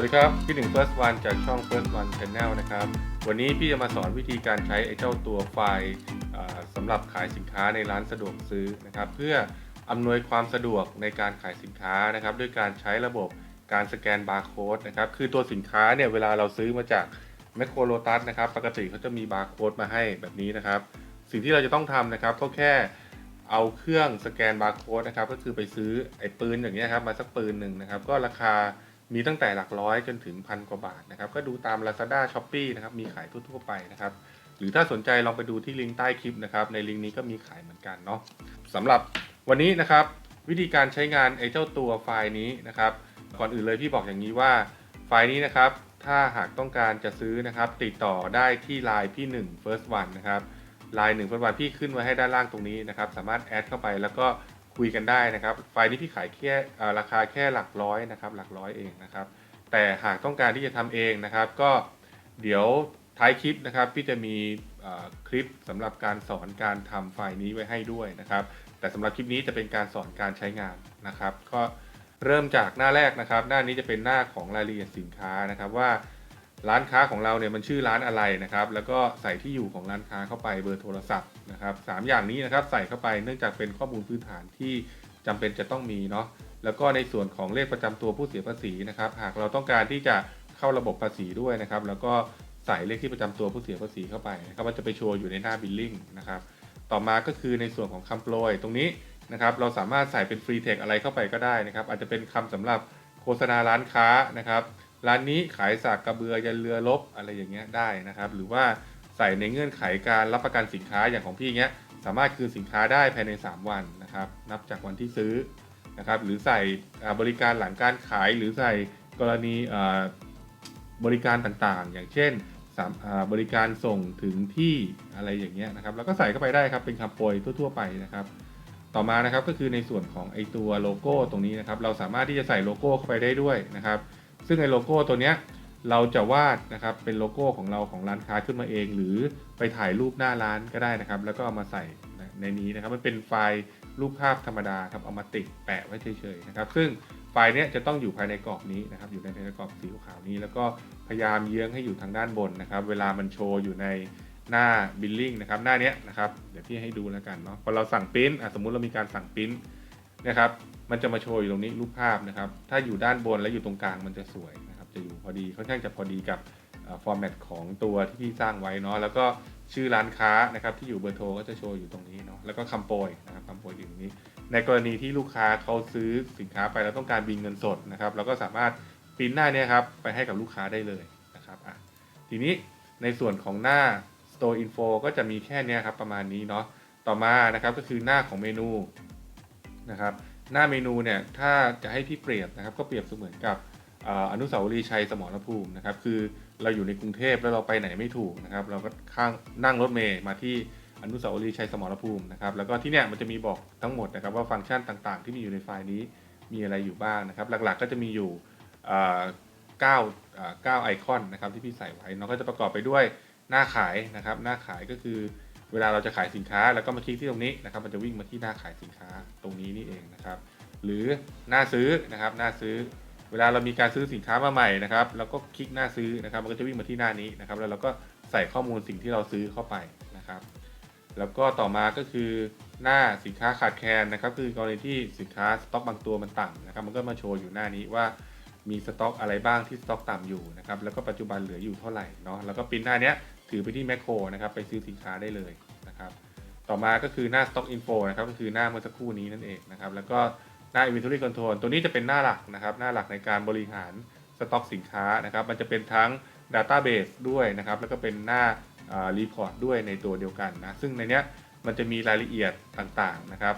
วัสดีครับพี่หนึ่ง First One จากช่อง First One Channel นะครับ วันนี้พี่จะมาสอนวิธีการใช้ไอ้เจ้าตัวไฟล์สำหรับขายสินค้าในร้านสะดวกซื้อนะครับ เพื่ออำนวยความสะดวกในการขายสินค้านะครับ ด้วยการใช้ระบบการสแกนบาร์โค้ดนะครับ คือตัวสินค้าเนี่ยเวลาเราซื้อมาจากแมคโครโลตัสนะครับ ปกติเขาจะมีบาร์โค้ดมาให้แบบนี้นะครับ สิ่งที่เราจะต้องทำนะครับก็แค่เอาเครื่องสแกนบาร์โค้ดนะครับ ก็คือไปซื้อไอ้ปืนอย่างเงี้ยครับมาสักปืนหนึ่งนะครับ ก็ราคา มีตั้งแต่หลักร้อยจนถึงพันกว่าบาทนะครับ ก็ดูตาม Lazada s h o p e e นะครับ มีขายทั่วๆไปนะครับ หรือถ้าสนใจลองไปดูที่ลิงก์ใต้คลิปนะครับ ในลิงก์นี้ก็มีขายเหมือนกันเนาะสำหรับวันนี้นะครับ วิธีการใช้งานไอ้เจ้าตัวไฟล์นี้นะครับ ก่อนอื่นเลยพี่บอกอย่างนี้ว่าไฟล์นี้นะครับ ถ้าหากต้องการจะซื้อนะครับ ติดต่อได้ที่ไลน์พี่1 first one นะครับไลน์1 first one พี่ขึ้นไว้ให้ด้านล่างตรงนี้นะครับ สามารถแอดเข้าไปแล้วก็ คุยกันได้นะครับ ไฟล์นี้พี่ขายแค่ราคาแค่หลักร้อยนะครับหลักร้อยเองนะครับ แต่หากต้องการที่จะทำเองนะครับ ก็เดี๋ยวท้ายคลิปนะครับพี่จะมีคลิปสำหรับการสอนการทำไฟล์นี้ไว้ให้ด้วยนะครับ แต่สำหรับคลิปนี้จะเป็นการสอนการใช้งานนะครับ ก็เริ่มจากหน้าแรกนะครับ หน้านี้จะเป็นหน้าของรายละเอียดสินค้านะครับว่าร้านค้าของเราเนี่ยมันชื่อร้านอะไรนะครับ แล้วก็ใส่ที่อยู่ของร้านค้าเข้าไปเบอร์โทรศัพท์ นะครับสามอย่างนี้นะครับใส่เข้าไปเนื่องจากเป็นข้อมูลพื้นฐานที่จำเป็นจะต้องมีเนาะแล้วก็ในส่วนของเลขประจำตัวผู้เสียภาษีนะครับ หากเราต้องการที่จะเข้าระบบภาษีด้วยนะครับ แล้วก็ใส่เลขที่ประจำตัวผู้เสียภาษีเข้าไปนะครับมันจะไปโชว์อยู่ในหน้าบิลลิ่งนะครับต่อมาก็คือในส่วนของคำโปรยตรงนี้นะครับเราสามารถใส่เป็นฟรีเทคอะไรเข้าไปก็ได้นะครับ อาจจะเป็นคำสำหรับโฆษณาร้านค้านะครับ ร้านนี้ขายสากกระเบือยันเรือลบอะไรอย่างเงี้ยได้นะครับ หรือว่า ใส่ในเงื่อนไขการรับประกันสินค้าอย่างของพี่เงี้ยสามารถคืนสินค้าได้ภายใน 3 วันนะครับ นับจากวันที่ซื้อนะครับ หรือใส่บริการหลังการขายหรือใส่กรณีบริการต่างๆ อย่างเช่นบริการส่งถึงที่อะไรอย่างเงี้ยนะครับ แล้วก็ใส่เข้าไปได้ครับเป็นคำโปรยทั่ว ๆ ไปนะครับ ต่อมานะครับก็คือในส่วนของไอตัวโลโก้ตรงนี้นะครับ เราสามารถที่จะใส่โลโก้เข้าไปได้ด้วยนะครับ ซึ่งไอโลโก้ตัวเนี้ย เราจะวาดนะครับเป็นโลโก้ของเราของร้านค้าขึ้นมาเอง หรือไปถ่ายรูปหน้าร้านก็ได้นะครับ แล้วก็เอามาใส่ในนี้นะครับมันเป็นไฟล์รูปภาพธรรมดาครับเอามาติดแปะไว้เฉยๆนะครับ ซึ่งไฟล์เนี้ยจะต้องอยู่ภายในกรอบนี้นะครับ อยู่ในในกรอบสีขาวนี้ แล้วก็พยายามเยื้องให้อยู่ทางด้านบนนะครับ เวลามันโชว์อยู่ในหน้าบิลลิ่งนะครับหน้านี้นะครับเดี๋ยวพี่ให้ดูแล้วกันเนาะพอเราสั่งปริ้นอะสมมุติเรามีการสั่งปริ้นนะครับ มันจะมาโชว์อยู่ตรงนี้รูปภาพนะครับ ถ้าอยู่ด้านบนและอยู่ตรงกลางมันจะสวย จะอยู่พอดีค่อนข้างจะพอดีกับฟอร์แมตของตัวที่พี่สร้างไว้เนาะแล้วก็ชื่อร้านค้านะครับที่อยู่เบอร์โทรก็จะโชว์อยู่ตรงนี้เนาะแล้วก็คำโปรยนะครับคำโปรยอยู่ตรงนี้ ในกรณีที่ลูกค้าเขาซื้อสินค้าไปแล้วต้องการบินเงินสดนะครับเราก็สามารถปริ้นหน้านี้ครับไปให้กับลูกค้าได้เลยนะครับอะทีนี้ในส่วนของหน้า Store Info ก็จะมีแค่นี้ครับประมาณนี้เนาะต่อมานะครับก็คือหน้าของเมนูนะครับหน้าเมนูเนี่ยถ้าจะให้พี่เปรียบนะครับก็เปรียบเสมือนกับ อนุสาวรีย์ชัยสมรภูมินะครับคือเราอยู่ในกรุงเทพแล้วเราไปไหนไม่ถูกนะครับ เราก็ข้างนั่งรถเมย์มาที่อนุสาวรีย์ชัยสมรภูมินะครับแล้วก็ที่เนี่ยมันจะมีบอกทั้งหมดนะครับว่าฟังก์ชันต่างๆ ที่มีอยู่ในไฟล์นี้มีอะไรอยู่บ้างนะครับ หลักๆก็จะมีอยู่เก้าเอ่อเก้าไอคอนนะครับที่พี่ใส่ไว้เนาะก็จะประกอบไปด้วยหน้าขายนะครับ หน้าขายก็คือเวลาเราจะขายสินค้า แล้วก็มาคลิกที่ตรงนี้นะครับมันจะวิ่งมาที่หน้าขายสินค้าตรงนี้นี่เองนะครับ หรือหน้าซื้อนะครับหน้าซื้อ เวลาเรามีการซื้อสินค้ามาใหม่นะครับเราก็คลิกหน้าซื้อนะครับ มันก็จะวิ่งมาที่หน้านี้นะครับ แล้วเราก็ใส่ข้อมูลสิ่งที่เราซื้อเข้าไปนะครับ แล้วก็ต่อมาก็คือหน้าสินค้าขาดแคลนนะครับ คือกรณีที่สินค้าสต็อกบางตัวมันต่ำนะครับ มันก็มาโชว์อยู่หน้านี้ว่ามีสต็อกอะไรบ้างที่สต็อกต่ำอยู่นะครับ แล้วก็ปัจจุบันเหลืออยู่เท่าไหร่เนาะ แล้วก็ปริ้นหน้านี้ถือไปที่แมคโครนะครับไปซื้อสินค้าได้เลยนะครับ ต่อมาก็คือหน้า Stock Info นะครับก็คือหน้าเมื่อสักครู่นี้นั่นเองนะครับ แล้วก็ หน้า Inventory Control ตัวนี้จะเป็นหน้าหลักนะครับ หน้าหลักในการบริหารสต็อกสินค้านะครับ มันจะเป็นทั้ง Database ด้วยนะครับ แล้วก็เป็นหน้าอ่า Report ด้วยในตัวเดียวกันนะ ซึ่งในเนี้ยมันจะมีรายละเอียดต่างๆนะครับ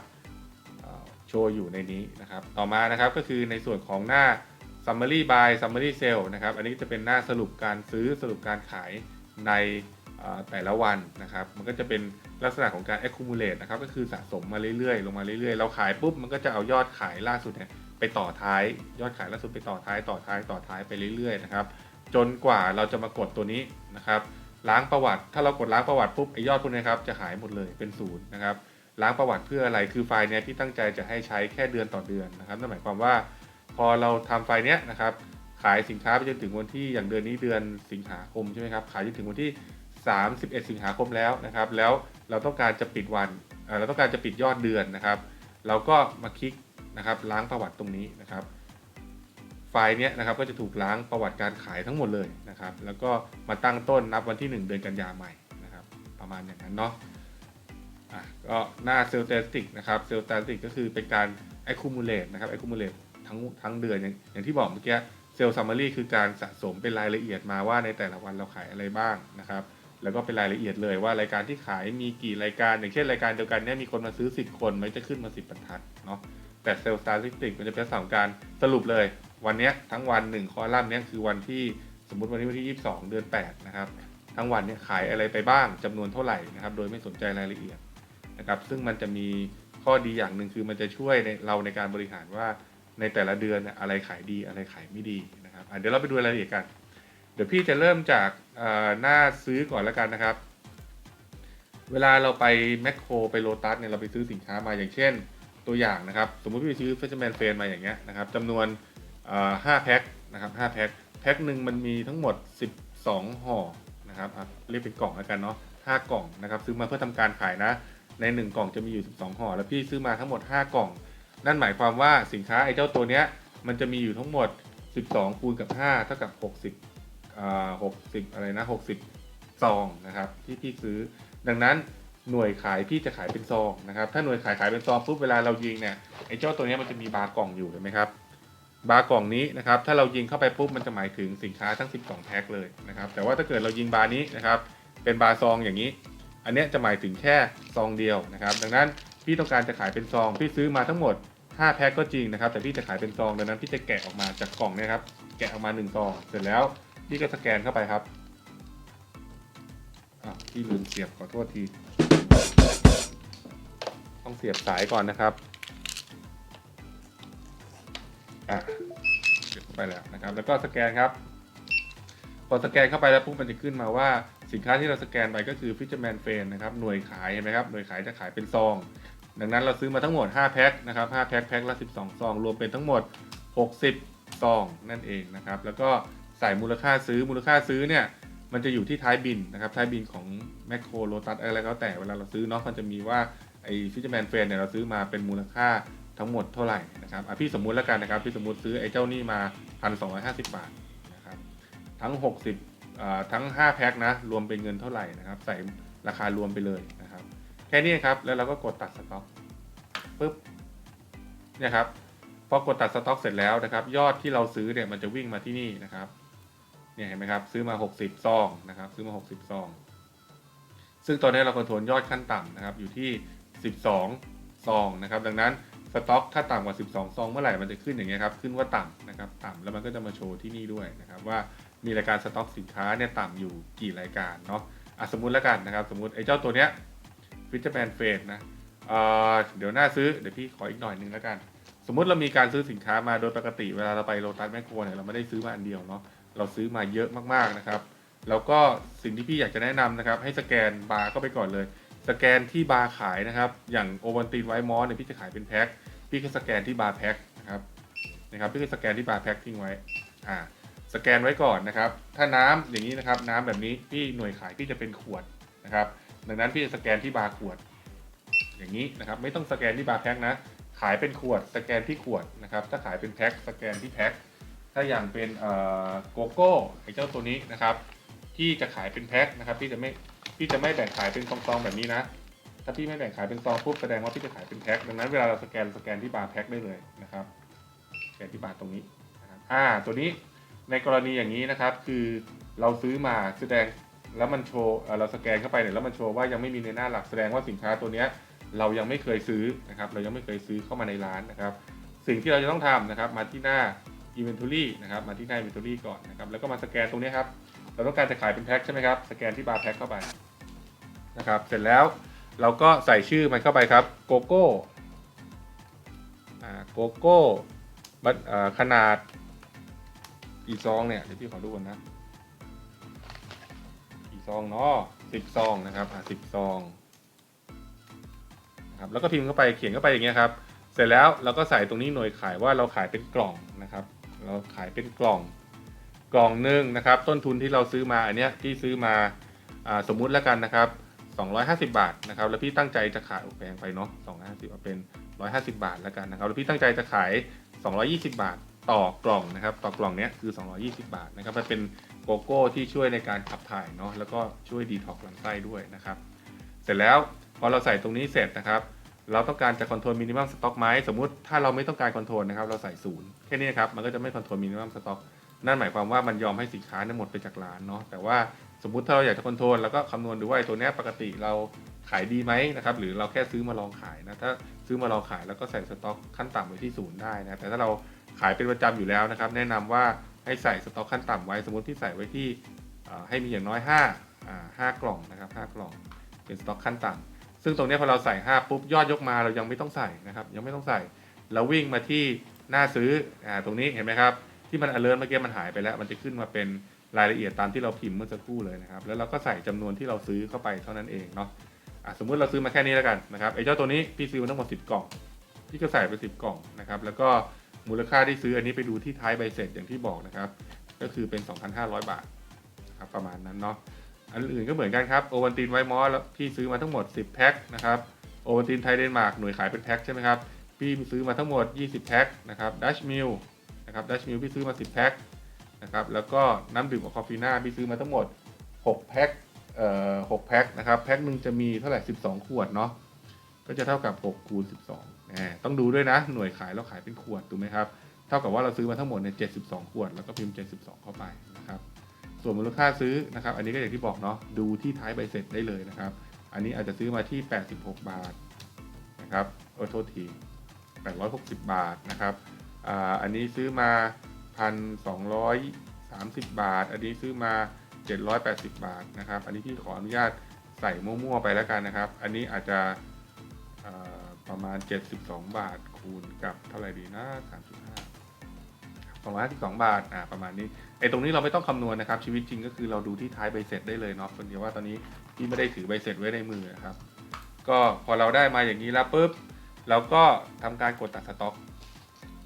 โชว์อยู่ในนี้นะครับ ต่อมานะครับก็คือในส่วนของหน้า Summary Buy Summary Sell นะครับ อันนี้จะเป็นหน้าสรุปการซื้อสรุปการขายใน แต่ละวันนะครับ มันก็จะเป็นลักษณะของการ accumulate นะครับ ก็คือสะสมมาเรื่อยๆ ลงมาเรื่อยๆ เราขายปุ๊บ มันก็จะเอายอดขายล่าสุดเนี่ยไปต่อท้าย ยอดขายล่าสุดไปต่อท้าย ต่อท้าย ต่อท้ายไปเรื่อยๆ นะครับ จนกว่าเราจะมากดตัวนี้นะครับ ล้างประวัติ ถ้าเรากดล้างประวัติปุ๊บ ไอยอดพวกนี้ครับ จะหายหมดเลย เป็นศูนย์นะครับ ล้างประวัติเพื่ออะไร คือไฟล์เนี้ยพี่ตั้งใจจะให้ใช้แค่เดือนต่อเดือนนะครับ นั่นหมายความว่า พอเราทำไฟล์เนี้ยนะครับ ขายสินค้าไปจนถึงวันที่อย่างเดือนนี้เดือนสิงหาคมใช่ไหมครับ ขายจนถึงวันที่ 31สิงหาคมแล้วนะครับ แล้วเราต้องการจะปิดวันเราต้องการจะปิดยอดเดือนนะครับ เราก็มาคลิกนะครับล้างประวัติตรงนี้นะครับ ไฟล์เนี้ยนะครับก็จะถูกล้างประวัติการขายทั้งหมดเลยนะครับ แล้วก็มาตั้งต้นนับวันที่ 1 เดือนกันยาใหม่นะครับ ประมาณอย่างนั้นเนาะอะก็หน้าเซลล์ t ติกนะครับเซลล์ t ติกก็คือเป็นการ accumulate นะครับ accumulate ทั้งทั้งเดือนอย่างอย่างที่บอกเมื่อกี้เซลล์ summary คือการสะสมเป็นรายละเอียดมาว่าในแต่ละวันเราขายอะไรบ้างนะครับ แล้วก็เป็นรายละเอียดเลยว่ารายการที่ขายมีกี่รายการ อย่างเช่นรายการเดียวกันเนี่ยมีคนมาซื้อ 10 คนมันจะขึ้นมา 10บรรทัดเนาะแต่เซลล์ statistics มันจะเป็นสามการสรุปเลย วันเนี้ยทั้งวัน1คอลัมน์เนี้ยคือวันที่สมมติวันนี้วันที่ 22 เดือน 8 นะครับ ทั้งวันเนี่ยขายอะไรไปบ้างจำนวนเท่าไหร่นะครับ โดยไม่สนใจรายละเอียดนะครับ ซึ่งมันจะมีข้อดีอย่างหนึ่งคือมันจะช่วยในเราในการบริหารว่าในแต่ละเดือนเนี่ยอะไรขายดีอะไรขายไม่ดีนะครับเดี๋ยวเราไปดูรายละเอียดกัน เดี๋ยวพี่จะเริ่มจากหน้าซื้อก่อนแล้วกันนะครับ เวลาเราไปแมคโครไปโลตัสเนี่ยเราไปซื้อสินค้ามาอย่างเช่น ตัวอย่างนะครับ สมมติพี่ไปซื้อเฟชแมนเฟนมาอย่างเงี้ยนะครับจำนวนเอ่อ5แพ็คนะครับ5แพ็คแพ็คหนึ่งมันมีทั้งหมด 12 ห่อนะครับเรียกเป็นกล่องแล้วกันเนาะ5กล่องนะครับซื้อมาเพื่อทำการขายนะ ใน 1 กล่องจะมีอยู่ 12 ห่อ แล้วพี่ซื้อมาทั้งหมด 5 กล่อง นั่นหมายความว่าสินค้าไอ้เจ้าตัวเนี้ยมันจะมีอยู่ทั้งหมด 12 คูณกับ 5 เท่ากับ 60อ่า60อะไรนะ60ซองนะครับที่พี่ซื้อ ดังนั้นหน่วยขายพี่จะขายเป็นซองนะครับ ถ้าหน่วยขายขายเป็นซองปุ๊บเวลาเรายิงเนี่ยไอ้เจ้าตัวนี้มันจะมีบาร์กล่องอยู่เห็นไหมครับ บาร์กล่องนี้นะครับ ถ้าเรายิงเข้าไปปุ๊บมันจะหมายถึงสินค้าทั้ง 12 แพ็คเลยนะครับ แต่ว่าถ้าเกิดเรายิงบาร์นี้นะครับ เป็นบาร์ซองอย่างนี้ อันนี้จะหมายถึงแค่ซองเดียวนะครับ ดังนั้นพี่ต้องการจะขายเป็นซอง พี่ซื้อมาทั้งหมด 5 แพ็คก็จริงนะครับ แต่พี่จะขายเป็นซอง ดังนั้นพี่จะแกะออกมาจากกล่องนี่ยครับ แกะออกมา1ซอง เสร็จแล้ว พี่ก็สแกนเข้าไปครับอะพี่ลืมเสียบขอโทษที ต้องเสียบสายก่อนนะครับอะเสียบเข้าไปแล้วนะครับ แล้วก็สแกนครับ พอสแกนเข้าไปแล้วปุ๊บมันจะขึ้นมาว่าสินค้าที่เราสแกนไปก็คือฟิชแมนเฟนนะครับหน่วยขายเห็นไหมครับหน่วยขายจะขายเป็นซอง ดังนั้นเราซื้อมาทั้งหมด 5 แพ็คนะครับ5แพ็คแพ็คละ 12 ซอง รวมเป็นทั้งหมด 60 ซองนั่นเองนะครับ แล้วก็ ใส่มูลค่าซื้อมูลค่าซื้อเนี่ยมันจะอยู่ที่ท้ายบินนะครับท้ายบินของแมคโครโลตัสอะไรก็แล้วแต่เวลาเราซื้อเนาะมันจะมีว่าไอ้ฟิชแมนเฟรนเนี่ยเราซื้อมาเป็นมูลค่าทั้งหมดเท่าไหร่นะครับอะพี่สมมุติแล้วกันนะครับพี่สมมุติซื้อไอ้เจ้านี่มา 1,250 บาทนะครับทั้ง 60อ่าทั้ง 5 แพ็คนะรวมเป็นเงินเท่าไหร่นะครับใส่ราคารวมไปเลยนะครับแค่นี้ครับแล้วเราก็กดตัดสต็อกปุ๊บเนี่ยครับพอกดตัดสต็อกเสร็จแล้วนะครับยอดที่เราซื้อเนี่ยมันจะวิ่งมาที่นี่นะครับ เนี่ยเห็นไหมครับ ซื้อมา 60 ซองนะครับ ซื้อมา 60 ซอง ซึ่งตอนนี้เราคอนโทรลยอดขั้นต่ำนะครับ อยู่ที่ 12 ซองนะครับ ดังนั้นสต็อกถ้าต่ำกว่า 12 ซองเมื่อไหร่มันจะขึ้นอย่างเงี้ยครับ ขึ้นว่าต่ำนะครับ ต่ำแล้วมันก็จะมาโชว์ที่นี่ด้วยนะครับ ว่ามีรายการสต็อกสินค้าเนี่ยต่ำอยู่กี่รายการเนาะอะสมมุติแล้วกันนะครับ สมมุติไอ้เจ้าตัวเนี้ยฟิชเชอร์แมนเฟสนะเเดี๋ยวหน้าซื้อเดี๋ยวพี่ขออีกหน่อยนึงแล้วกัน สมมุติเรามีการซื้อสินค้ามาโดยปกติเวลาเราไปโลตัสแมคโครเนี่ยเราไม่ได้ซื้อมาอันเดียวเนาะ เราซื้อมาเยอะมากๆนะครับ แล้วก็สิ่งที่พี่อยากจะแนะนำนะครับ ให้สแกนบาร์เข้าไปก่อนเลย สแกนที่บาร์ขายนะครับ อย่างโอวันตีนไวท์มอสเนี่ยพี่จะขายเป็นแพ็คพี่ก็สแกนที่บาร์แพ็คนะครับนะครับพี่ก็สแกนที่บาร์แพ็คทิ้งไว้อ่าสแกนไว้ก่อนนะครับ ถ้าน้ำอย่างนี้นะครับ น้ำแบบนี้พี่หน่วยขายพี่จะเป็นขวดนะครับ ดังนั้นพี่จะสแกนที่บาร์ขวด อย่างนี้นะครับ ไม่ต้องสแกนที่บาร์แพ็คนะ ขายเป็นขวด สแกนที่ขวดนะครับ ถ้าขายเป็นแพ็คสแกนที่แพ็ค ถ้าอย่างเป็นโกโก้ไอ้เจ้าตัวนี้นะครับ ที่จะขายเป็นแพ็คนะครับพี่จะไม่พี่จะไม่แบ่งขายเป็นซองๆแบบนี้นะ ถ้าพี่ไม่แบ่งขายเป็นซองปุ๊บแสดงว่าพี่จะขายเป็นแพ็คดังนั้นเวลาเราสแกนสแกนที่บาร์แพ็คได้เลยนะครับสแกนที่บาร์ตรงนี้นะครับอ่าตัวนี้ในกรณีอย่างนี้นะครับ คือเราซื้อมาแสดงแล้วมันโชว์เอ่อเราสแกนเข้าไปเนี่ยแล้วมันโชว์ว่ายังไม่มีในหน้าหลักแสดงว่าสินค้าตัวเนี้ยเรายังไม่เคยซื้อนะครับ เรายังไม่เคยซื้อเข้ามาในร้านนะครับ สิ่งที่เราจะต้องทำนะครับ มาที่หน้า inventory นะครับมาที่หน้า inventory ก่อนนะครับแล้วก็มาสแกนตรงนี้ครับเราต้องการจะขายเป็นแพ็คใช่ไหมครับสแกนที่บาร์แพ็คเข้าไปนะครับเสร็จแล้วเราก็ใส่ชื่อมันเข้าไปครับโกโก้อ่าโกโก้บัตอ่าขนาดกี่ซองเนี่ยเดี๋ยวพี่ขอดูก่อนนะกี่ซองเนาะสิบซองนะครับอ่าสิบซองนะครับแล้วก็พิมพ์เข้าไปเขียนเข้าไปอย่างเงี้ยครับเสร็จแล้วเราก็ใส่ตรงนี้หน่วยขายว่าเราขายเป็นกล่องนะครับ เราขายเป็นกล่องกล่องหนึ่งนะครับ ต้นทุนที่เราซื้อมาอันเนี้ยที่ซื้อมาอ่าสมมุติแล้วกันนะครับ 250 บาทนะครับ แล้วพี่ตั้งใจจะขายโอ้แพงไปเนาะ250เอาเป็น 150 บาทแล้วกันนะครับ แล้วพี่ตั้งใจจะขาย 220 บาทต่อกล่องนะครับ ต่อกล่องเนี้ยคือ 220 บาทนะครับมันเป็นโกโก้ที่ช่วยในการขับถ่ายเนาะแล้วก็ช่วยดีท็อกซ์ลำไส้ด้วยนะครับ เสร็จแล้วพอเราใส่ตรงนี้เสร็จนะครับ เราต้องการจะคอนโทรลมินิมัมสต็อกไหมสมมุติถ้าเราไม่ต้องการคอนโทรลนะครับเราใส่ศูนย์แค่นี้นะครับมันก็จะไม่คอนโทรลมินิมัมสต็อกนั่นหมายความว่ามันยอมให้สินค้านั้นหมดไปจากร้านเนาะแต่ว่าสมมุติถ้าเราอยากจะคอนโทรลแล้วก็คำนวณดูว่าไอ้ตัวนี้ปกติเราขายดีไหมนะครับหรือเราแค่ซื้อมาลองขายนะถ้าซื้อมาลองขายแล้วก็ใส่สต็อกขั้นต่ำไว้ที่ศูนย์ได้นะแต่ถ้าเราขายเป็นประจำอยู่แล้วนะครับ แนะนำว่าให้ใส่สต็อกขั้นต่ำไว้ สมมติที่ใส่ไว้ที่ให้มีอย่างน้อย5อ่าห้ากล่องนะครับ5กล่องเป็นสต็อกขั้นต่ำ ซึ่งตรงนี้พอเราใส่5ปุ๊บยอดยกมาเรายังไม่ต้องใส่นะครับ ยังไม่ต้องใส่ เราวิ่งมาที่หน้าซื้ออ่าตรงนี้เห็นไหมครับ ที่มัน alert เมื่อกี้มันหายไปแล้ว มันจะขึ้นมาเป็นรายละเอียดตามที่เราพิมพ์เมื่อสักครู่เลยนะครับ แล้วเราก็ใส่จำนวนที่เราซื้อเข้าไปเท่านั้นเองเนาะอะสมมุติเราซื้อมาแค่นี้แล้วกันนะครับไอ้เจ้าตัวนี้พี่ซื้อมาทั้งหมด10 กล่อง พี่ก็ใส่ไป 10 กล่องนะครับ แล้วก็มูลค่าที่ซื้ออันนี้ไปดูที่ท้ายใบเสร็จอย่างที่บอกนะครับ ก็คือเป็น 2,500 บาทครับประมาณนั้นเนาะ อันอื่นก็เหมือนกันครับโอวันตินไวมอสแล้วพี่ซื้อมาทั้งหมด 10 แพ็คนะครับโอวันตินไทยเดนมาร์กหน่วยขายเป็นแพ็คใช่ไหมครับพี่ซื้อมาทั้งหมด 20 แพ็คนะครับดัชมิลนะครับดัชมิลพี่ซื้อมา 10 แพ็คนะครับแล้วก็น้ำดื่มของคอฟฟีน่าพี่ซื้อมาทั้งหมด 6 แพ็คเอ่อ6แพ็คนะครับแพ็คหนึ่งจะมีเท่าไหร่ 12 ขวดเนาะก็จะเท่ากับ 6 คูณ 12แหมต้องดูด้วยนะ หน่วยขายเราขายเป็นขวดถูกไหมครับ เท่ากับว่าเราซื้อมาทั้งหมดเนี่ย72 ขวด แล้วก็พิมพ์ 72 เข้าไป ส่วนมูลค่าซื้อนะครับ อันนี้ก็อย่างที่บอกเนาะดูที่ท้ายใบเสร็จได้เลยนะครับ อันนี้อาจจะซื้อมาที่ 86 บาทนะครับโอ้โทษที860 บาทนะครับอ่าอันนี้ซื้อมา 1,230 บาท อันนี้ซื้อมา 780 บาทนะครับ อันนี้พี่ขออนุญาตใส่มั่วๆไปแล้วกันนะครับ อันนี้อาจจะประมาณ 72 บาทคูณกับเท่าไหร่ดีนะ3.5 252 บาทอ่าประมาณนี้ ไอ้ตรงนี้เราไม่ต้องคำนวณนะครับชีวิตจริงก็คือเราดูที่ท้ายใบเสร็จได้เลยเนาะคนเดียวว่าตอนนี้พี่ไม่ได้ถือใบเสร็จไว้ในมือนะครับ ก็พอเราได้มาอย่างนี้แล้วปุ๊บเราก็ทำการกดตัดสต็อก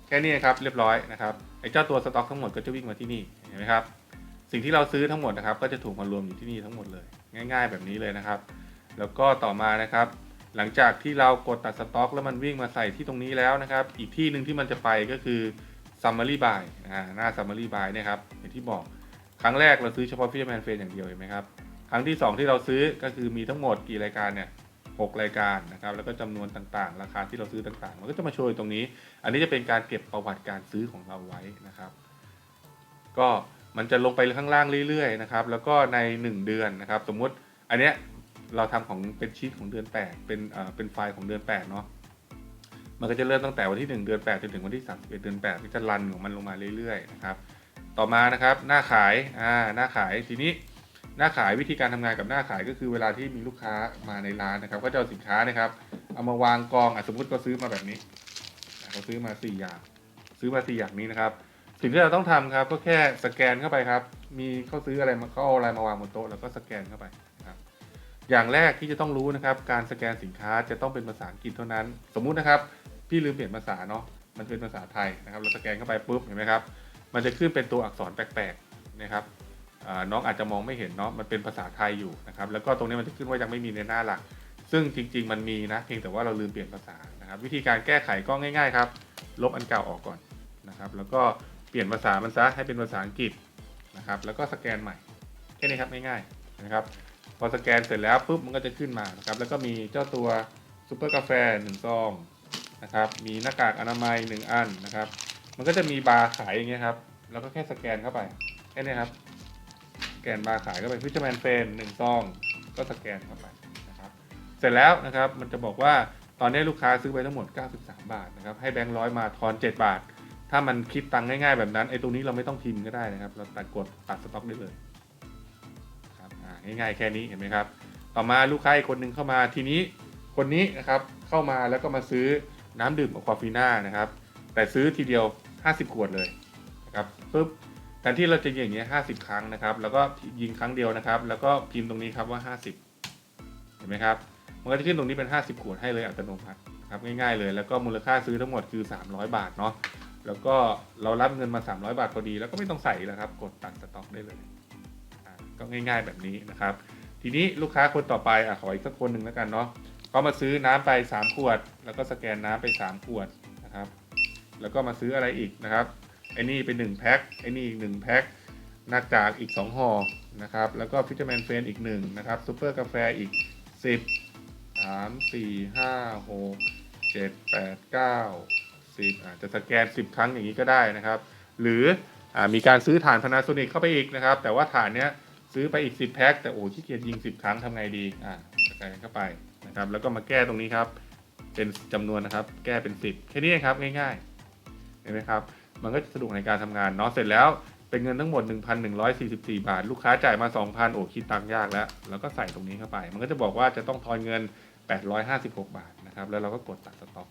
แค่นี้ครับเรียบร้อยนะครับไอ้เจ้าตัวสต็อกทั้งหมดก็จะวิ่งมาที่นี่เห็นไหมครับ สิ่งที่เราซื้อทั้งหมดนะครับ ก็จะถูกมารวมอยู่ที่นี่ทั้งหมดเลย ง่าย ๆ แบบนี้เลยนะครับ แล้วก็ต่อมานะครับ หลังจากที่เรากดตัดสต็อก แล้วมันวิ่งมาใส่ที่ตรงนี้แล้วนะครับ อีกที่หนึ่งที่มันจะไปก็คือ summary buy อ่าหน้า summary buy เนี่ยครับอย่างที่บอกครั้งแรกเราซื้อเฉพาะ Fisherman Friend อย่างเดียวเห็นไหมครับครั้งที่ 2 ที่เราซื้อก็คือมีทั้งหมดกี่รายการเนี่ยหกรายการนะครับแล้วก็จำนวนต่างๆ ราคาที่เราซื้อต่างๆ มันก็จะมาโชว์อยู่ตรงนี้ อันนี้จะเป็นการเก็บประวัติการซื้อของเราไว้นะครับ ก็มันจะลงไปข้างล่างเรื่อยๆนะครับแล้วก็ใน 1 เดือนนะครับ สมมุติอันเนี้ยเราทำของเป็นชีตของเดือน 8 เป็นเอ่อเป็นไฟล์ของเดือน8เนาะ มันก็จะเริ่มตั้งแต่วันที่ 1 เดือน 8 จนถึงวันที่ 31 เดือน8ก็จะรันของมันลงมาเรื่อยๆนะครับ ต่อมานะครับหน้าขายอ่าหน้าขายทีนี้หน้าขายวิธีการทำงานกับหน้าขายก็คือเวลาที่มีลูกค้ามาในร้านนะครับ ก็จะเอาสินค้านะครับ เอามาวางกองอะสมมติเราซื้อมาแบบนี้เราซื้อมา 4 อย่าง ซื้อมา 4 อย่างนี้นะครับ สิ่งที่เราต้องทำครับก็แค่สแกนเข้าไปครับ มีเขาซื้ออะไรมาเขาเอาอะไรมาวางบนโต๊ะแล้วก็สแกนเข้าไป อย่างแรกที่จะต้องรู้นะครับการสแกนสินค้าจะต้องเป็นภาษาอังกฤษเท่านั้น สมมุตินะครับ พี่ลืมเปลี่ยนภาษาเนาะมันเป็นภาษาไทยนะครับเราสแกนเข้าไปปุ๊บเห็นไหมครับ มันจะขึ้นเป็นตัวอักษรแปลกๆนะครับน้องอาจจะมองไม่เห็นเนาะมันเป็นภาษาไทยอยู่นะครับแล้วก็ตรงนี้มันจะขึ้นว่ายังไม่มีในหน้าหลัก ซึ่งจริง ๆ มันมีนะเพียงแต่ว่าเราลืมเปลี่ยนภาษานะครับ วิธีการแก้ไขก็ง่าย ๆ ครับลบอันเก่าออกก่อนนะครับ แล้วก็เปลี่ยนภาษามันซะให้เป็นภาษาอังกฤษนะครับ แล้วก็สแกนใหม่แค่นี้ครับง่ายๆนะครับ พอสแกนเสร็จแล้วปุ๊บมันก็จะขึ้นมานะครับแล้วก็มีเจ้าตัวซูเปอร์กาแฟหนึ่งซองนะครับมีหน้ากากอนามัยหนึ่งอันนะครับ มันก็จะมีบาร์ขายอย่างเงี้ยครับแล้วก็แค่สแกนเข้าไปแค่นี้ครับสแกนบาร์ขายเข้าไปฟิชเชอร์แมนเฟนหนึ่งซองก็สแกนเข้าไปนะครับเสร็จแล้วนะครับมันจะบอกว่าตอนนี้ลูกค้าซื้อไปทั้งหมด 93 บาทนะครับให้แบงค์ร้อยมาทอน 7 บาท ถ้ามันคิดตังค์ง่ายๆแบบนั้นไอ้ตรงนี้เราไม่ต้องพิมพ์ก็ได้นะครับ เราตัดกดตัดสต็อกได้เลย ง่ายๆแค่นี้เห็นไหมครับ ต่อมาลูกค้าอีกคนหนึ่งเข้ามาทีนี้คนนี้นะครับเข้ามาแล้วก็มาซื้อน้ำดื่มของควาฟีน่านะครับ แต่ซื้อทีเดียว 50 ขวดเลยนะครับปุ๊บแทนที่เราจะยิงอย่างเงี้ย50ครั้งนะครับ แล้วก็ยิงครั้งเดียวนะครับ แล้วก็พิมพ์ตรงนี้ครับว่า 50 เห็นไหมครับมันก็จะขึ้นตรงนี้เป็น 50 ขวดให้เลยอัตโนมัติครับง่ายๆเลยแล้วก็มูลค่าซื้อทั้งหมดคือ 300 บาทเนาะแล้วก็เรารับเงินมา 300 บาทพอดี แล้วก็ไม่ต้องใส่แล้วครับ กดตัดสต็อกได้เลย ก็ง่าย ๆ แบบนี้นะครับ ทีนี้ลูกค้าคนต่อไปอะขออีกสักคนหนึ่งแล้วกันเนาะเขามาซื้อน้ำไป 3 ขวด แล้วก็สแกนน้ำไป 3 ขวดนะครับ แล้วก็มาซื้ออะไรอีกนะครับไอ้นี่เป็น1แพ็คไอ้นี่อีก1แพ็คหน้ากากอีก2ห่อนะครับแล้วก็ฟิชแมนเฟนอีก1นะครับซูเปอร์กาแฟอีก 10 3 4 5 6 7 8 9 10อาจจะสแกน 10 ครั้งอย่างนี้ก็ได้นะครับ หรืออมีการซื้อฐาน Panasonic เข้าไปอีกนะครับ แต่ว่าฐานเนี้ย ซื้อไปอีก 10 แพ็คแต่โอ้ขี้เกียจยิง 10 ครั้งทำไงดีอ่าสแกนเข้าไปนะครับ แล้วก็มาแก้ตรงนี้ครับ เป็นจำนวนนะครับ แก้เป็น 10 แค่นี้ครับง่ายๆเห็นไหมครับ มันก็จะสะดวกในการทำงานเนาะเสร็จแล้วเป็นเงินทั้งหมด 1,144 บาท ลูกค้าจ่ายมา 2,000 โอ้คิดตังค์ยากแล้ว แล้วก็ใส่ตรงนี้เข้าไป มันก็จะบอกว่าจะต้องทอนเงิน 856 บาทนะครับแล้วเราก็กดตัดสต็อก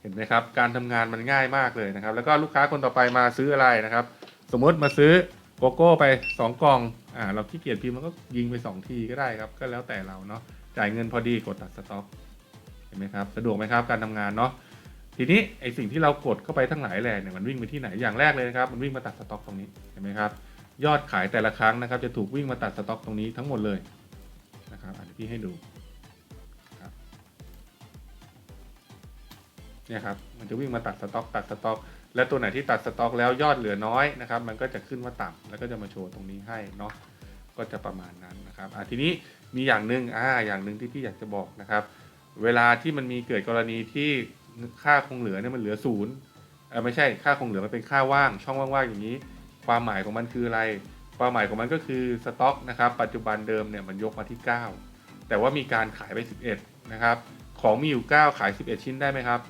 เห็นไหมครับการทำงานมันง่ายมากเลยนะครับ แล้วก็ลูกค้าคนต่อไปมาซื้ออะไรนะครับ สมมติมาซื้อ โกโก้ไป2กล่องอ่าเราขี้เกียจพิมพ์มันก็ยิงไป2ทีก็ได้ครับ ก็แล้วแต่เราเนาะจ่ายเงินพอดีกดตัดสต็อกเห็นไหมครับ สะดวกไหมครับการทำงานเนาะทีนี้ไอสิ่งที่เรากดเข้าไปทั้งหลายแหล่เนี่ยมันวิ่งไปที่ไหนอย่างแรกเลยนะครับ มันวิ่งมาตัดสต็อกตรงนี้เห็นไหมครับ ยอดขายแต่ละครั้งนะครับ จะถูกวิ่งมาตัดสต็อกตรงนี้ทั้งหมดเลยนะครับอันนี้พี่ให้ดูเนี่ยครับมันจะวิ่งมาตัดสต็อกตัดสต็อก และตัวไหนที่ตัดสต็อกแล้วยอดเหลือน้อยนะครับ มันก็จะขึ้นว่าต่ำแล้วก็จะมาโชว์ตรงนี้ให้เนาะก็จะประมาณนั้นนะครับอะทีนี้มีอย่างหนึ่งอ่าอย่างหนึ่งที่พี่อยากจะบอกนะครับ เวลาที่มันมีเกิดกรณีที่ค่าคงเหลือเนี่ยมันเหลือศูนย์เออไม่ใช่ค่าคงเหลือมันเป็นค่าว่าง ช่องว่างๆอย่างนี้ ความหมายของมันคืออะไร ความหมายของมันก็คือสต็อกนะครับ ปัจจุบันเดิมเนี่ยมันยกมาที่ 9 แต่ว่ามีการขายไป 11 นะครับ ของมีอยู่ 9 ขาย 11 ชิ้นได้ไหมครับ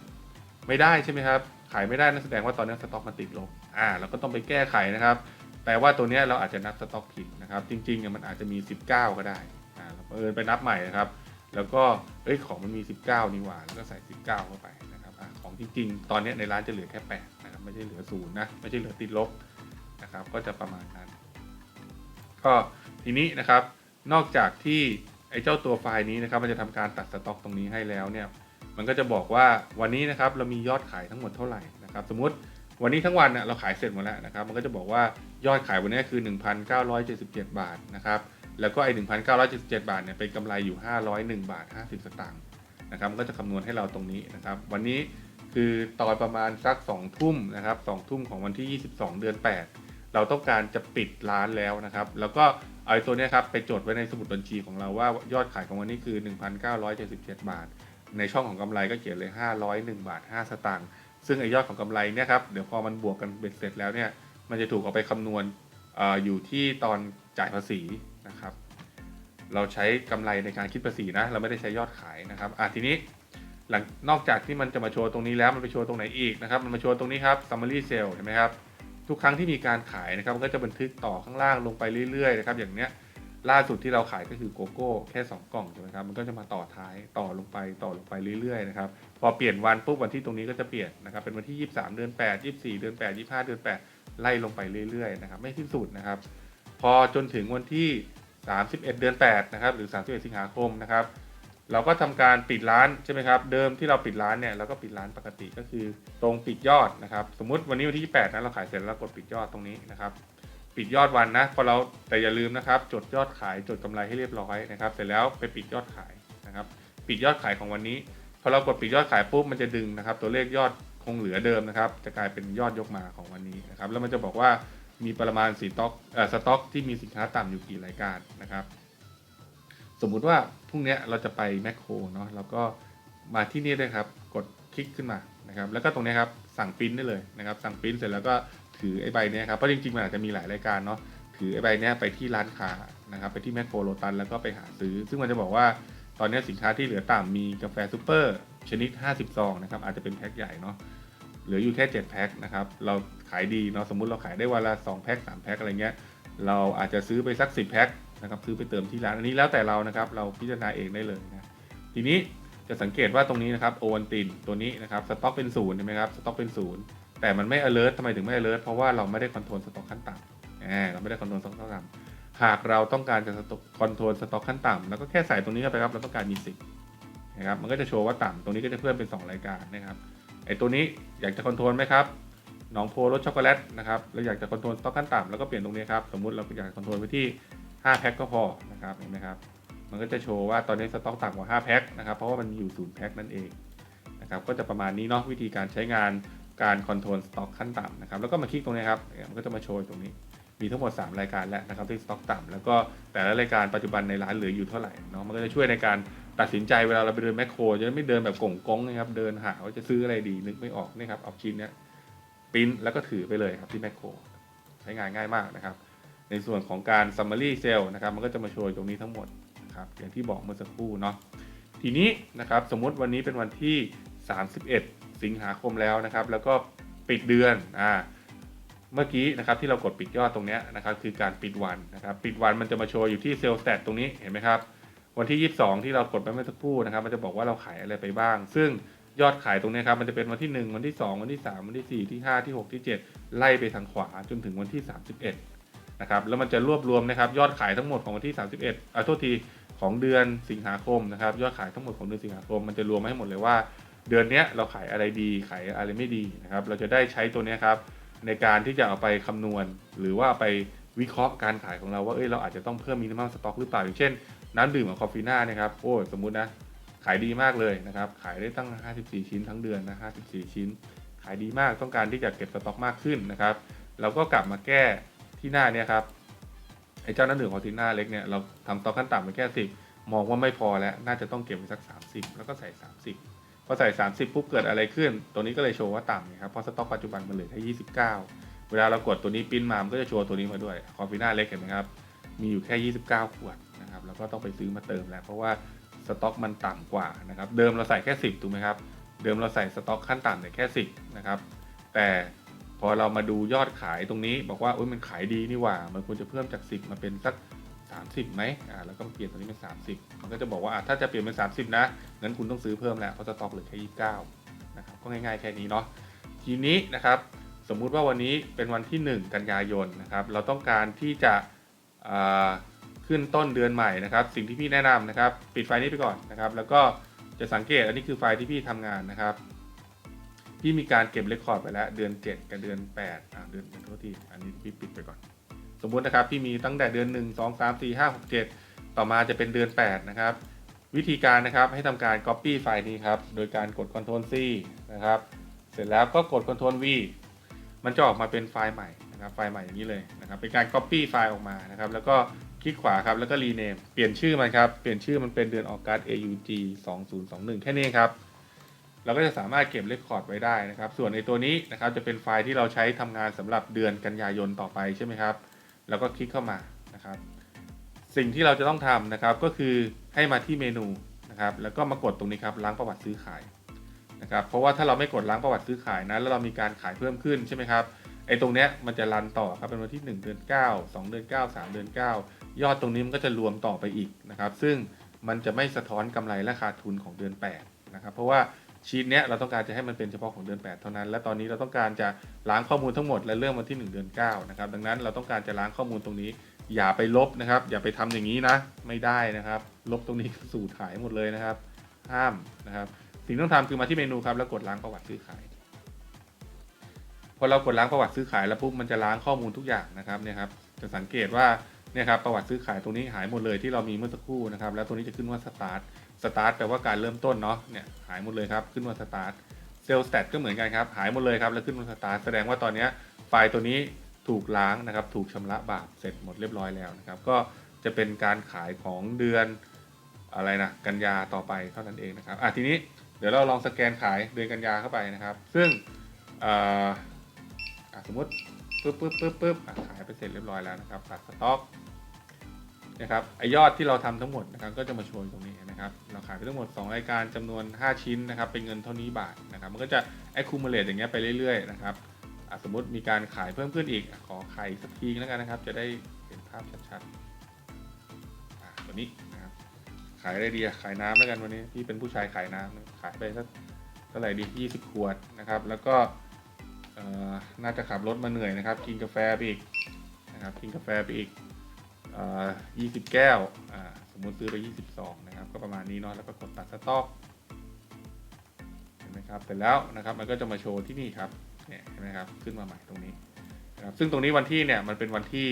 ไม่ได้ใช่ไหมครับ ขายไม่ได้นั่นแสดงว่าตอนนี้สต็อกมันติดลบอ่าเราก็ต้องไปแก้ไขนะครับแปลว่าตัวนี้เราอาจจะนับสต็อกผิดนะครับ จริงๆเนี่ยมันอาจจะมี 19 ก็ได้อ่าเราเอิญไปนับใหม่นะครับ แล้วก็เอ้ยของมันมี 19 นี่หว่า แล้วก็ใส่ 19 เข้าไปนะครับอะของจริงๆ ตอนนี้ในร้านจะเหลือแค่ 8 นะครับ ไม่ใช่เหลือศูนย์นะ ไม่ใช่เหลือติดลบนะครับ ก็จะประมาณนั้น ก็ทีนี้นะครับ นอกจากที่ไอ้เจ้าตัวไฟล์นี้นะครับ มันจะทำการตัดสต็อกตรงนี้ให้แล้วเนี่ย มันก็จะบอกว่าวันนี้นะครับเรามียอดขายทั้งหมดเท่าไหร่นะครับ สมมติวันนี้ทั้งวันเราขายเสร็จหมดแล้วนะครับ มันก็จะบอกว่ายอดขายวันนี้คือ 1,977 บาทนะครับ แล้วก็ไอ้1,977 บาทเนี่ยเป็นกำไรอยู่ 501 บาท 50 สตางค์นะครับ มันก็จะคำนวณให้เราตรงนี้นะครับ วันนี้คือตอนประมาณสัก2ทุ่มนะครับ2ทุ่มของวันที่ 22 เดือน 8 เราต้องการจะปิดร้านแล้วนะครับ แล้วก็เอาไอ้ตัวเนี้ยครับไปจดไว้ในสมุดบัญชีของเราว่ายอดขายของวันนี้คือ 1,977 บาท ในช่องของกำไรก็เขียนเลย 501 บาท 5 สตางค์ซึ่งไอยอดของกำไรเนี่ยครับเดี๋ยวพอมันบวกกันเบ็ดเสร็จแล้วเนี่ยมันจะถูกเอาไปคำนวณออยู่ที่ตอนจ่ายภาษีนะครับ เราใช้กำไรในการคิดภาษีนะเราไม่ได้ใช้ยอดขายนะครับอะทีนี้หลังนอกจากที่มันจะมาโชว์ตรงนี้แล้วมันไปโชว์ตรงไหนอีกนะครับมันมาโชว์ตรงนี้ครับ summary sale เห็นไหมครับทุกครั้งที่มีการขายนะครับมันก็จะบันทึกต่อข้างล่างลงไปเรื่อยๆนะครับอย่างเนี้ย ล่าสุดที่เราขายก็คือโกโก้แค่ 2 กล่องใช่ไหมครับมันก็จะมาต่อท้ายต่อลงไปต่อลงไปเรื่อยๆนะครับพอเปลี่ยนวันปุ๊บวันที่ตรงนี้ก็จะเปลี่ยนนะครับเป็นวันที่ 23 เดือน 8 24 เดือน 8 25 เดือน 8 ไล่ลงไปเรื่อยๆนะครับไม่สิ้นสุดนะครับพอจนถึงวันที่ 31 เดือน8นะครับหรือ 31 สิงหาคมนะครับเราก็ทำการปิดร้านใช่ไหมครับเดิมที่เราปิดร้านเนี่ยเราก็ปิดร้านปกติก็คือตรงปิดยอดนะครับสมมติวันนี้วันที่ 28นะเราขายเสร็จแล้วกดปิดยอดตรงนี้นะครับ ปิดยอดวันนะพอเราแต่อย่าลืมนะครับ จดยอดขายจดกำไรให้เรียบร้อยนะครับ เสร็จแล้วไปปิดยอดขายนะครับ ปิดยอดขายของวันนี้พอเรากดปิดยอดขายปุ๊บมันจะดึงนะครับ ตัวเลขยอดคงเหลือเดิมนะครับ จะกลายเป็นยอดยกมาของวันนี้นะครับ แล้วมันจะบอกว่ามีปริมาณสีต็อกเอ่อสต็อกที่มีสินค้าต่ำอยู่กี่รายการนะครับ สมมุติว่าพรุ่งนี้เราจะไปแมคโครเนาะแล้วก็มาที่นี่เลยครับ กดคลิกขึ้นมานะครับ แล้วก็ตรงนี้ครับสั่งปริ้นได้เลยนะครับ สั่งปริ้นเสร็จแล้วก็ ถือไอ้ใบเนี้ยครับเพราะจริงๆมันอาจจะมีหลายรายการเนาะถือไอ้ใบเนี้ยไปที่ร้านค้านะครับไปที่แมคโครโลตันแล้วก็ไปหาซื้อ ซึ่งมันจะบอกว่าตอนนี้สินค้าที่เหลือต่ำมีกาแฟซูเปอร์ชนิด 50 ซองนะครับอาจจะเป็นแพ็คใหญ่เนาะเหลืออยู่แค่ 7 แพ็คนะครับเราขายดีเนาะสมมุติเราขายได้วันละ2แพ็ค3แพ็คอะไรเงี้ยเราอาจจะซื้อไปสัก 10 แพ็คนะครับซื้อไปเติมที่ร้านอันนี้แล้วแต่เรานะครับเราพิจารณาเองได้เลยนะทีนี้จะสังเกตว่าตรงนี้นะครับโอวันตินตัวนี้นะครับสต็อกเป็นศูนย์ใช่ไหมครับสต็อกเป็นศูนย์ แต่มันไม่ alert ทำไมถึงไม่ alert เพราะว่าเราไม่ได้คอนโทรลสต็อกขั้นต่ำเราไม่ได้คอนโทรลสต็อกขั้นต่ำหากเราต้องการจะคอนโทรลสต็อกขั้นต่ำแล้วก็แค่ใส่ตรงนี้เข้าไปครับ เราต้องการมีสิบนะครับ มันก็จะโชว์ว่าต่ำตรงนี้ก็จะเพิ่มเป็น 2 รายการนะครับ ไอ้ตัวนี้อยากจะคอนโทรลไหมครับหนองโพรสช็อกโกแลตนะครับ เราอยากจะคอนโทรลสต็อกขั้นต่ำแล้วก็เปลี่ยนตรงนี้ครับ สมมุติเราอยากคอนโทรลไปที่ 5 แพ็คก็พอนะครับ เห็นไหมครับ มันก็จะโชว์ว่าตอนนี้สต็อกต่ำกว่า 5 แพ็คนะครับ เพราะว่ามันอยู่ 0 แพ็คนั่นเองนะครับ ก็จะประมาณนี้เนาะวิธีการใช้งาน การคอนโทรลสต็อกขั้นต่ำนะครับแล้วก็มาคลิกตรงนี้ครับมันก็จะมาโชว์ตรงนี้ มีทั้งหมด 3 รายการแล้วนะครับที่สต็อกต่ำแล้วก็แต่ละรายการปัจจุบันในร้านเหลืออยู่เท่าไหร่เนาะมันก็จะช่วยในการตัดสินใจเวลาเราไปเดินแมคโครจะไม่เดินแบบกงกงนะครับเดินหาว่าจะซื้ออะไรดีนึกไม่ออกนี่ครับเอาชิ้นเนี้ยปริ้นแล้วก็ถือไปเลยครับที่แมคโครใช้งานง่ายมากนะครับในส่วนของการ summary sale นะครับมันก็จะมาโชว์ตรงนี้ทั้งหมดนะครับอย่างที่บอกเมื่อสักครู่เนาะทีนี้นะครับสมมติวันนี้เป็นวันที่ 31 สิงหาคมแล้วนะครับ แล้วก็ปิดเดือนอ่าเมื่อกี้นะครับที่เรากดปิดยอดตรงนี้นะครับคือการปิดวันนะครับปิดวันมันจะมาโชว์อยู่ที่เซลล์สแตทตรงนี้เห็นไหมครับวันที่ 22 ที่เรากดไปเมื่อสักครู่นะครับ มันจะบอกว่าเราขายอะไรไปบ้าง ซึ่งยอดขายตรงนี้ครับมันจะเป็นวันที่ 1 วันที่ 2 วันที่ 3 วันที่ 4 ที่ 5 ที่ 6 ที่ 7 ไล่ไปทางขวาจนถึงวันที่ 31นะครับแล้วมันจะรวบรวมนะครับยอดขายทั้งหมดของวันที่ 31อ่าโทษทีของเดือนสิงหาคมนะครับยอดขายทั้งหมดของเดือนสิงหาคมมันจะรวมมาให้หมดเลยว่า เดือนนี้เราขายอะไรดีขายอะไรไม่ดีนะครับ เราจะได้ใช้ตัวนี้ครับในการที่จะเอาไปคำนวณ หรือว่าไปวิเคราะห์การขายของเราว่าเอ้ยเราอาจจะต้องเพิ่มมินิมัมสต็อกหรือเปล่าอย่างเช่น น้ำดื่มกับคอฟฟีน่านะครับโอ้ยสมมุตินะขายดีมากเลยนะครับ ขายได้ตั้ง 54 ชิ้นทั้งเดือนนะ54 ชิ้น ขายดีมากต้องการที่จะเก็บสต็อกมากขึ้นนะครับ เราก็กลับมาแก้ที่หน้าเนี่ยครับไอ้เจ้าน้ำดื่มคอฟฟีน่าเล็กเนี่ยเราทำสต็อกขั้นต่ำไปแค่10มองว่าไม่พอแล้วน่าจะต้องเก็บไปสัก 30 แล้วก็ใส่ 30 พอใส่ 30ปุ๊บเกิดอะไรขึ้น ตัวนี้ก็เลยโชว์ว่าต่ำนะครับเพราะสต็อกปัจจุบันมันเหลือแค่29 เวลาเรากดตัวนี้ปิ้นมามันก็จะโชว์ตัวนี้มาด้วยคอฟฟีน่าเล็กเห็นไหมครับมีอยู่แค่ 29 ขวดนะครับแล้วก็ต้องไปซื้อมาเติมแล้ว เพราะว่าสต็อกมันต่ำกว่านะครับเดิมเราใส่แค่ 10ถูกไหมครับเดิมเราใส่สต็อกขั้นต่ำเนี่แค่ 10นะครับแต่พอเรามาดูยอดขายตรงนี้ บอกว่าโอ้ยมันขายดีนี่หว่า มันควรจะเพิ่มจาก 10 มาเป็นสัก 30ไหมอ่าแล้วก็เปลี่ยนตัวนี้เป็น 30 มันก็จะบอกว่าถ้าจะเปลี่ยนเป็น 30 นะงั้นคุณต้องซื้อเพิ่มแล้วเพราะสต็อกเหลือแค่29นะครับก็ง่ายๆแค่นี้เนาะทีนี้นะครับสมมุติว่าวันนี้เป็นวันที่ 1 กันยายนนะครับเราต้องการที่จะอ่าขึ้นต้นเดือนใหม่นะครับ สิ่งที่พี่แนะนำนะครับ ปิดไฟล์นี้ไปก่อนนะครับ แล้วก็จะสังเกตอันนี้คือไฟล์ที่พี่ทำงานนะครับ พี่มีการเก็บเรคคอร์ดไปแล้วเดือน 7 กับเดือน8อ่าเดือนโทษทีอันนี้พี่ปิดไปก่อน สมมุตินะครับพี่มีตั้งแต่เดือน 1 2 3 4 5 6 7 ต่อมาจะเป็นเดือน 8 นะครับ วิธีการนะครับให้ทำการ Copy ไฟล์นี้ครับ โดยการกด Ctrl C นะครับ เสร็จแล้วก็กด Ctrl V มันจะออกมาเป็นไฟล์ใหม่นะครับ ไฟล์ใหม่อย่างนี้เลยนะครับ เป็นการ Copy ไฟล์ออกมานะครับ แล้วก็คลิกขวาครับ แล้วก็ Rename เปลี่ยนชื่อมันครับ เปลี่ยนชื่อมันเป็นเดือนออกัส AUG 2021 แค่นี้ครับ เราก็จะสามารถเก็บเรคคอร์ดไว้ได้นะครับ ส่วนในตัวนี้นะครับ จะเป็นไฟล์ที่เราใช้ทำงานสำหรับเดือนกันยายนต่อไปใช่ไหมครับ แล้วก็คลิกเข้ามานะครับ สิ่งที่เราจะต้องทำนะครับก็คือให้มาที่เมนูนะครับ แล้วก็มากดตรงนี้ครับล้างประวัติซื้อขายนะครับ เพราะว่าถ้าเราไม่กดล้างประวัติซื้อขายนะแล้วเรามีการขายเพิ่มขึ้นใช่ไหมครับไอ้ตรงเนี้ยมันจะรันต่อครับเป็นวันที่ 1 เดือน 9 2 เดือน 9 3 เดือน 9 ยอดตรงนี้มันก็จะรวมต่อไปอีกนะครับ ซึ่งมันจะไม่สะท้อนกำไรและขาดทุนของเดือน8นะครับเพราะว่า ชีตเนี้ยเราต้องการจะให้มันเป็นเฉพาะของเดือน 8 เท่านั้น และตอนนี้เราต้องการจะล้างข้อมูลทั้งหมดและเริ่มวันที่ 1 เดือน9นะครับดังนั้นเราต้องการจะล้างข้อมูลตรงนี้ อย่าไปลบนะครับ อย่าไปทำอย่างนี้นะ ไม่ได้นะครับ ลบตรงนี้สูตรขายหมดเลยนะครับ ห้ามนะครับ สิ่งที่ต้องทำคือมาที่เมนูครับแล้วกดล้างประวัติซื้อขายพอเรากดล้างประวัติซื้อขายแล้วปุ๊บมันจะล้างข้อมูลทุกอย่างนะครับเนี่ยครับจะสังเกตว่าเนี่ยครับประวัติซื้อขายตรงนี้หายหมดเลยที่เรามีเมื่อสักครู่นะครับแล้วตรงนี้จะขึ้นว่าสตาร์ท สตาร์ทแปลว่าการเริ่มต้นเนาะเนี่ยหายหมดเลยครับขึ้นว่าสตาร์ทเซลล์สแตทก็เหมือนกันครับหายหมดเลยครับแล้วขึ้นว่าสตาร์ทแสดงว่าตอนนี้ไฟล์ตัวนี้ถูกล้างนะครับถูกชำระบาปเสร็จหมดเรียบร้อยแล้วนะครับก็จะเป็นการขายของเดือนอะไรนะกันยาต่อไปเท่านั้นเองนะครับอะทีนี้เดี๋ยวเราลองสแกนขายเดือนกันยาเข้าไปนะครับ ซึ่งสมมติปึ๊บปึ๊บปึ๊บปึ๊บขายไปเสร็จเรียบร้อยแล้วนะครับตัดสต็อกนะครับไอยอดที่เราทำทั้งหมดนะครับก็จะมาโชว์ตรงนี้ นะครับเราขายไปทั้งหมด 2 รายการจำนวน 5 ชิ้นนะครับเป็นเงินเท่านี้บาทนะครับมันก็จะ accumulate อย่างเงี้ยไปเรื่อยๆนะครับสมมติมีการขายเพิ่มขึ้นอีกขอขายสักทีแล้วกันนะครับ จะได้เห็นภาพชัดๆตัวนี้นะครับขายอะไรดีขายน้ำแล้วกันวันนี้ที่เป็นผู้ชายขายน้ำขายไปสักเท่าไหร่ดี 20 ขวดนะครับ แล้วก็น่าจะขับรถมาเหนื่อยนะครับ กินกาแฟไปอีกนะครับกินกาแฟไปอีกเอ่อ20แก้ว สมมติซื้อไป 22นะ ก็ประมาณนี้เนาะแล้วก็กดตัดสต็อกเห็นไหมครับเสร็จแล้วนะครับมันก็จะมาโชว์ที่นี่ครับเนี่ยเห็นไหมครับขึ้นมาใหม่ตรงนี้นะครับซึ่งตรงนี้วันที่เนี่ยมันเป็นวันที่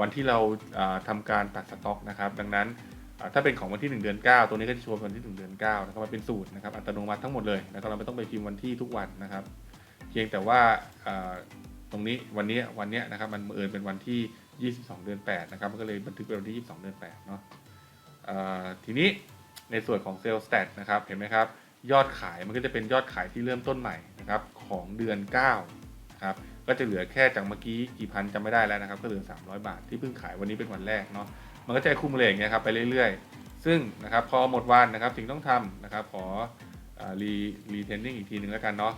วันที่เราอ่าทำการตัดสต็อกนะครับ ดังนั้นถ้าเป็นของวันที่ 1 เดือน 9 ตัวนี้ก็จะโชว์วันที่ 1 เดือน9นะครับมันเป็นสูตรนะครับอัตโนมัติทั้งหมดเลยนะครับเราไม่ต้องไปพิมพ์วันที่ทุกวันนะครับ เพียงแต่ว่าตรงนี้วันนี้วันเนี้ยนะครับมันเอิญเป็นวันที่ 22 เดือน 8 นะครับมันก็เลยบันทึกเป็นวันที่ 22 เดือน 8 เนาะทีนี้ ในส่วนของเซลล์ส t ต t นะครับเห็นไหมครับยอดขายมันก็จะเป็นยอดขายที่เริ่มต้นใหม่นะครับของเดือน9นะครับก็จะเหลือแค่จากเมื่อกี้กี่พันจำไม่ได้แล้วนะครับ ก็เหลือ 300 บาทที่เพิ่งขายวันนี้เป็นวันแรกเนาะมันก็จะคุมเลงเงี้ยครับไปเรื่อยๆ ซึ่งนะครับพอหมดวันนะครับสิ่งต้องทำนะครับขอรีรีเทนนิ่งอีกทีหนึ่งแล้วกันเนาะ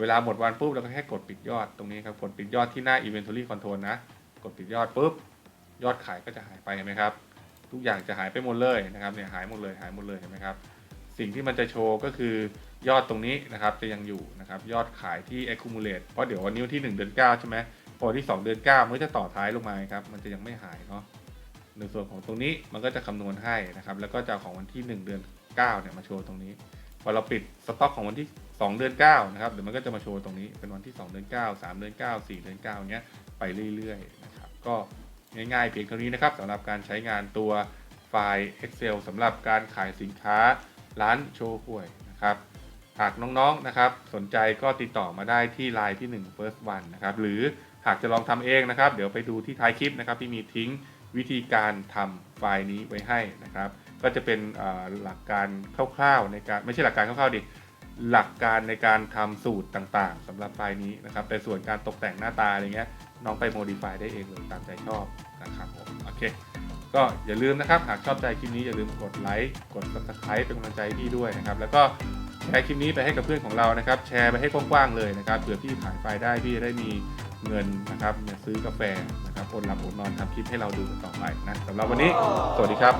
เวลาหมดวันปุ๊บเราก็แค่กดปิดยอดตรงนี้ครับกดปิดยอดที่หน้า Inventory Control นะ กดปิดยอดปุ๊บยอดขายก็จะหายไปเห็นไหมครับ ทุกอย่างจะหายไปหมดเลยนะครับเนี่ยหายหมดเลยหายหมดเลยเห็นไหมครับสิ่งที่มันจะโชว์ก็คือยอดตรงนี้นะครับจะยังอยู่นะครับยอดขายที่ accumulate เพราะเดี๋ยววันนี้วันที่ 1 เดือน 9 ใช่ไหมพอวันที่ 2 เดือน 9 มันก็จะต่อท้ายลงมาครับมันจะยังไม่หายเนาะในส่วนของตรงนี้มันก็จะคำนวณให้นะครับแล้วก็จะของวันที่ 1 เดือน 9 เนี่ยมาโชว์ตรงนี้พอเราปิดสต็อกของวันที่ 2 เดือน 9 นะครับเดี๋ยวมันก็จะมาโชว์ตรงนี้เป็นวันที่ 2 เดือน 9 3 เดือน 9 4 เดือน9เงี้ยไปเรื่อยๆนะครับก็ ง่ายๆเพียงเท่านี้นะครับสำหรับการใช้งานตัวไฟล์ Excel สำหรับการขายสินค้าร้านโชว์หวยนะครับหากน้องๆนะครับสนใจก็ติดต่อมาได้ที่ไลน์พี่ 1 first one นะครับหรือหากจะลองทำเองนะครับ เดี๋ยวไปดูที่ท้ายคลิปนะครับที่มีทิ้งวิธีการทำไฟล์นี้ไว้ให้นะครับ ก็จะเป็นหลักการคร่าวๆในการไม่ใช่หลักการคร่าวๆดิหลักการในการทำสูตรต่างๆสำหรับไฟล์นี้นะครับแต่ส่วนการตกแต่งหน้าตาอะไรเงี้ย น้องไปโมดิฟายได้เองเลยตามใจชอบนะครับผมโอเค ก็อย่าลืมนะครับ หากชอบใจคลิปนี้อย่าลืมกดไลค์กด subscribe เป็นกำลังใจพี่ด้วยนะครับ แล้วก็แชร์คลิปนี้ไปให้กับเพื่อนของเรานะครับ แชร์ไปให้กว้างๆเลยนะครับเผื่อพี่ขายไฟได้พี่จะได้มีเงินนะครับมาซื้อกาแฟนะครับอดหลับอดนอนทำคลิปให้เราดูกันต่อไปนะสำหรับวันนี้ สวัสดีครับ